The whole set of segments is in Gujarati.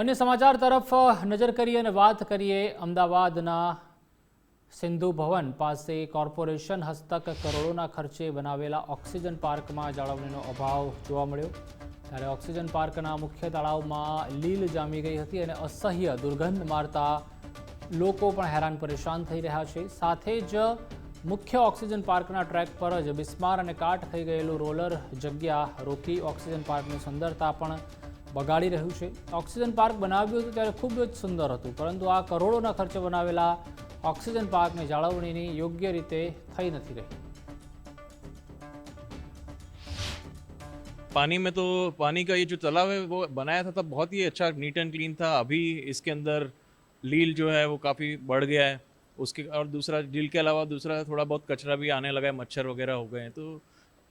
અન્ય સમાચાર તરફ નજર કરીએ અને વાત કરીએ અમદાવાદના સિંધુ ભવન પાસે કોર્પોરેશન હસ્તક કરોડોના ખર્ચે બનાવેલા ઓક્સિજન પાર્કમાં જાળવણીનો અભાવ જોવા મળ્યો. ત્યારે ઓક્સિજન પાર્કના મુખ્ય તળાવમાં લીલ જામી ગઈ હતી અને અસહ્ય દુર્ગંધ મારતા લોકો પણ હેરાન પરેશાન થઈ રહ્યા છે. સાથે જ મુખ્ય ઓક્સિજન પાર્કના ટ્રેક પર જ બિસ્માર અને કાટ થઈ ગયેલું રોલર જગ્યા રોકી ઓક્સિજન પાર્કની સુંદરતા પણ બગાડી રહ્યું છે ઓક્સિજન પાર્ક બનાવ્યું હતું ત્યારે ખૂબ જ સુંદર હતું પરંતુ આ કરોડોના ખર્ચે બનાવેલા ઓક્સિજન પાર્કની જાળવણીની યોગ્ય રીતે થઈ નથી રહી पानी में तो पानी का ये जो तालाब है वो बनाया था तब बहुत ही अच्छा नीट एंड क्लीन था अभी इसके अंदर लील जो है वो काफ़ी बढ़ गया है उसके और दूसरा लील के अलावा दूसरा थोड़ा बहुत कचरा भी आने लगा है मच्छर वगैरह हो गए हैं तो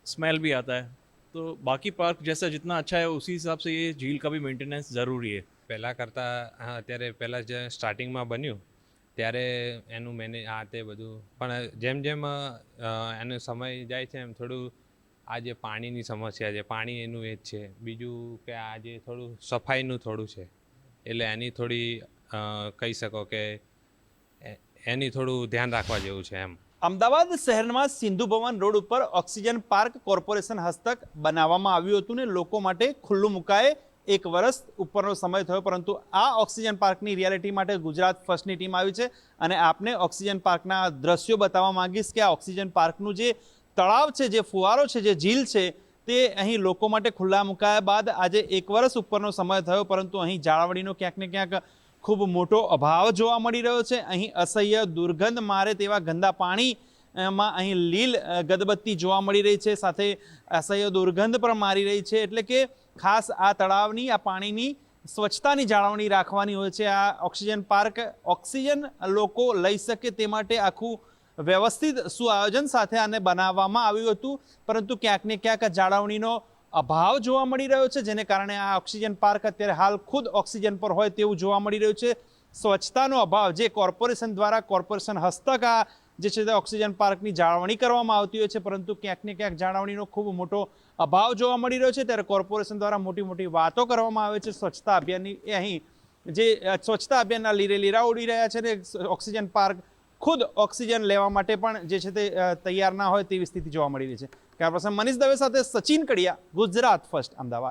स्मेल भी आता है तो बाकी पार्क जैसा जितना अच्छा है उसी हिसाब से ये झील का भी मेंटेनेंस ज़रूरी है પહેલાં કરતાં હા અત્યારે પહેલાં જે સ્ટાર્ટિંગમાં બન્યું ત્યારે એનું મેને આ તે બધું પણ જેમ જેમ અ, એનો સમય જાય છે એમ થોડું આ જે પાણીની સમસ્યા છે પાણી એનું એ જ છે બીજું કે આ જે થોડું સફાઈનું થોડું છે એટલે એની થોડી અ, કહી શકો કે એ- એની થોડું ધ્યાન રાખવા જેવું છે એમ અમદાવાદ શહેરમાં સિંધુ ભવન રોડ ઉપર ઓક્સિજન પાર્ક કોર્પોરેશન હસ્તક બનાવવામાં આવ્યું હતું ને લોકો માટે ખુલ્લું મુકાય એક વર્ષ ઉપરનો સમય થયો, પરંતુ આ ઓક્સિજન પાર્કની રિયાલિટી માટે ગુજરાત ફર્સ્ટની ટીમ આવી છે અને આપને ઓક્સિજન પાર્કના દ્રશ્યો બતાવવા માંગીશ કે આ ઓક્સિજન પાર્કનું જે તળાવ છે, જે ફુવારો છે, જે ઝીલ છે, તે અહીં લોકો માટે ખુલ્લા મુકાયા બાદ આજે એક વર્ષ ઉપરનો સમય થયો, પરંતુ અહીં જાળવણીનો ક્યાંક ને ક્યાંક ખૂબ મોટો અભાવ જોવા મળી રહ્યો છે. અહીં અસહ્ય દુર્ગંધ મારે તેવા ગંદા પાણી માં અહીં લીલ ગદબત્તી જોવા મળી રહી છે. સાથે અસહ્ય દુર્ગંધ પણ મારી રહી છે. એટલે કે ખાસ આ તળાવની, આ પાણીની સ્વચ્છતાની જાળવણી રાખવાની હોય છે. આ ઓક્સિજન પાર્ક, ઓક્સિજન લોકો લઈ શકે તે માટે આખું વ્યવસ્થિત સુઆયોજન સાથે આને બનાવવામાં આવ્યું હતું. પરંતુ ક્યાંક ને ક્યાંક જાળવણીનો અભાવ જોવા મળી રહ્યો છે, જેને કારણે આ ઓક્સિજન પાર્ક અત્યારે હાલ ખુદ ઓક્સિજન પર હોય તેવું જોવા મળી રહ્યું છે. સ્વચ્છતાનો અભાવ, જે કોર્પોરેશન દ્વારા કોર્પોરેશન હસ્તક આ જે છે તે ઓક્સિજન પાર્કની જાળવણી કરવામાં આવતી હોય છે, પરંતુ ક્યાંક ને ક્યાંક જાળવણીનો ખૂબ મોટો અભાવ જોવા મળી રહ્યો છે. ત્યારે કોર્પોરેશન દ્વારા મોટી મોટી વાતો કરવામાં આવે છે. સ્વચ્છતા અભિયાનની એ અહીં જે સ્વચ્છતા અભિયાનના લીરે લીરા ઉડી રહ્યા છે ને ઓક્સિજન પાર્ક ખુદ ઓક્સિજન લેવા માટે પણ જે છે તે તૈયાર ના હોય તેવી સ્થિતિ જોવા મળી રહી છે. કે આ મનીષ દવે સાથે સચિન કડિયા ગુજરાત ફર્સ્ટ અમદાવાદ.